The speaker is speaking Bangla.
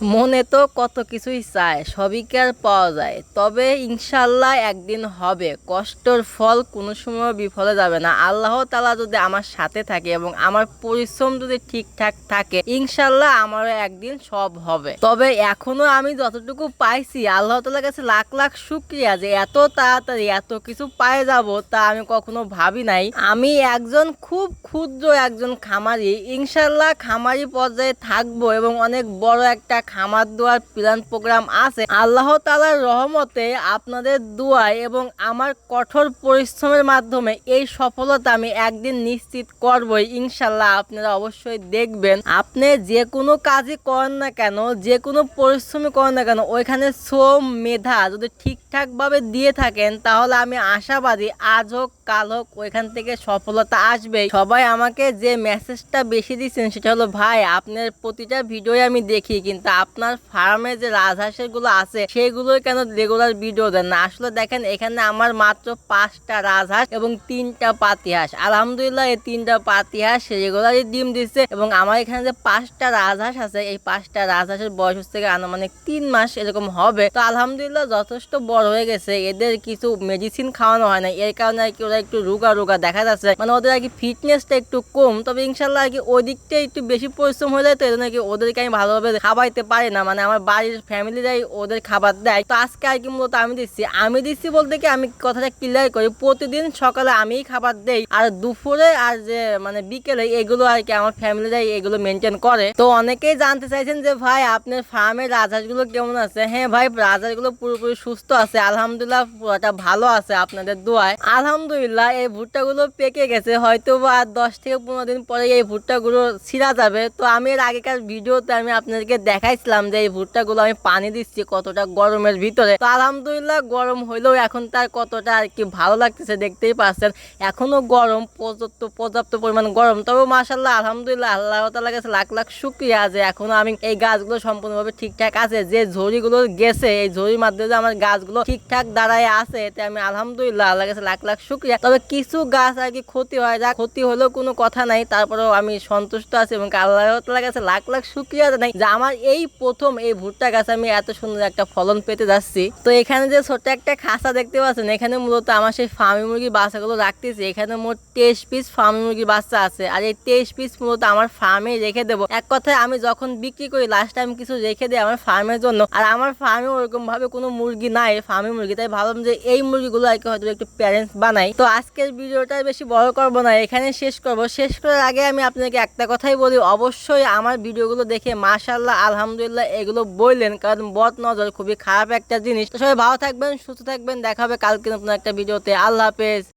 মনে তো কত কিছুই চায়, সবই কি আর পাওয়া যায়? তবে ইনশাল্লাহ একদিন হবে, কষ্টর ফল কোনো সময় বিফলে যাবে না। আল্লাহ তালা যদি আমার সাথে থাকে এবং আমার পরিশ্রম যদি ঠিকঠাক থাকে ইনশাল্লাহ আমারও একদিন সব হবে। তবে এখনও আমি যতটুকু পাইছি, আল্লাহ তালার কাছে লাখ লাখ শুক্রিয়া যে এত তাড়াতাড়ি এত কিছু পায়ে যাব তা আমি কখনো ভাবি নাই। আমি একজন খুব ক্ষুদ্র একজন খামারি ইনশাল্লাহ খামারি পর্যায়ে থাকব এবং অনেক বড় একটা খামার দোয়ার প্ল্যান প্রোগ্রাম আছে, আল্লাহ তালার রহমতে আপনাদের দোয়ায় এবং আমার কঠোর পরিশ্রমের মাধ্যমে এই সফলতা আমি একদিন নিশ্চিত করবই ইনশাল্লাহ আপনারা অবশ্যই দেখবেন। আপনি যে কোনো কাজই করেন না কেন, যে কোনো পরিশ্রমই করেন না কেন, ওইখানে শ্রম মেধা যদি ঠিকঠাকভাবে দিয়ে থাকেন, তাহলে আমি আশাবাদী আজ হোক কাল হোক ওইখান থেকে সফলতা আসবে সবাই আমাকে যে মেসেজটা বেশি দিচ্ছেন সেটা হলো, ভাই, আপনার প্রতিটা ভিডিওই আমি দেখি, কিন্তু আপনার ফার্মে যে রাজহাঁসেরগুলো আছে, সেগুলোই কেন রেগুলার ভিডিও দেন না? আসলে দেখেন, এখানে আমার মাত্র পাঁচটা রাজহাঁস এবং তিনটা পাতিহাঁস। আলহামদুলিল্লাহ, এই তিনটা পাতিহাঁস রেগুলারই ডিম দিচ্ছে এবং আমার এখানে যে পাঁচটা রাজহাঁস আছে, এই পাঁচটা রাজহাঁসের বয়স হচ্ছে আনুমানিক তিন মাস এরকম হবে। তো আলহামদুলিল্লাহ, যথেষ্ট বড় হয়ে গেছে। এদের কিছু মেডিসিন খাওয়ানো হয় না। এর কারণে আর কি ওরা একটু রোগা রোগা দেখা যাচ্ছে। মানে ওদের আর কি ফিটনেসটা একটু কম। তবে ইনশাল্লাহ আর কি ওই দিকটা একটু বেশি পরিশ্রম হয়ে যায় তো এই জন্য কি ওদেরকে আমি ভালোভাবে খাওয়াইতে পারি না। মানে আমার বাড়ির ফ্যামিলিরাই ওদের খাবার দেয়। তো আজকে আর কি মূলত আমি দিচ্ছি। আমি দিচ্ছি বলতে কি আমি কথাটা ক্লিয়ার করি। প্রতিদিন সকালে আমিই খাবার দেই। আর দুপুরে আর যে মানে বিকেলে এগুলো আর কি আমার ফ্যামিলিরাই এগুলো মেনটেন করে। তো অনেকেই জানতে চাইছেন যে, ভাই, আপনার ফার্মের রাজহাঁসগুলো কেমন আছে? হ্যাঁ ভাই রাজহাঁসগুলো পুরোপুরি সুস্থ আছে। আলহামদুলিল্লাহ ভালো আছে আপনাদের দোয়ায়। আলহামদুলিল্লাহ। এই ভুট্টাগুলো পেকে গেছে। হয়তো বা আর দশ থেকে পনেরো দিন পরে এই ভুট্টাগুলো ছিঁড়া যাবে। তো আমি এর আগেকার ভিডিওতে আমি আপনাদেরকে দেখাইছিলাম যে এই ভুট্টাগুলো আমি পানি দিচ্ছি কতটা গরমের ভিতরে। তো আলহামদুলিল্লাহ, গরম হইলেও এখন তার কতটা আর কি ভালো লাগতেছে, দেখতেই পাচ্ছেন। এখনও গরম, পর্যাপ্ত পর্যাপ্ত পরিমাণ গরম। তবে মাসাল্লাহ আলহামদুলিল্লাহ, আল্লাহ তালার কাছে লাখ লাখ শুক্রিয়া যে এখনও আমি এই গাছগুলো সম্পূর্ণভাবে ঠিকঠাক আছে। যে ঝড়িগুলো গেছে, এই ঝড়ির মাধ্যমে আমার গাছগুলো ঠিকঠাক দাঁড়ায় আছে, এতে আমি আলহামদুলিল্লাহ, আল্লাহর কাছে লাখ লাখ শুক্রিয়া তবে কিছু গাছ আর কি ক্ষতি হয়, যা ক্ষতি হলেও কোনো কথা নাই, তারপরেও আমি সন্তুষ্ট আছি এবং আল্লাহ কাছে লাখ লাখ শুক্রিয়া জানাই যে আমার এই প্রথম এই ভুট্টা গাছ আমি এত সুন্দর একটা ফলন পেতে যাচ্ছি। তো এখানে যে ছোট্ট একটা খাঁচা দেখতে পাচ্ছেন, এখানে মূলত আমার সেই ফার্মি মুরগির বাচ্চাগুলো রাখতেছি। এখানে মোট তেইশ পিস ফার্মি মুরগির বাচ্চা আছে আর এই তেইশ পিস মূলত আমার ফার্মে রেখে দেবো। এক কথায় আমি যখন বিক্রি করি লাস্ট টাইম কিছু রেখে দিই আমার ফার্মের জন্য আর আমার ফার্মে ওরকম ভাবে কোনো মুরগি নাই, ফার্মি মুরগি। তাই ভাবলাম যে এই মুরগিগুলো আর কি হয়তো একটু প্যারেন্টস বানাই। তো আজকের ভিডিওটা বেশি বড় করব না এখানে শেষ করব। শেষ করার আগে আমি আপনাকে একটা কথাই বলি, অবশ্যই আমার ভিডিওগুলো দেখে মাশাল্লাহ আলহামদুলিল্লাহ এগুলো বললেন, কারণ বদ নজর খুবই খারাপ একটা জিনিস। সবাই ভালো থাকবেন, সুস্থ থাকবেন, দেখা হবে কালকে নতুন একটা ভিডিওতে। আল্লাহ হাফেজ।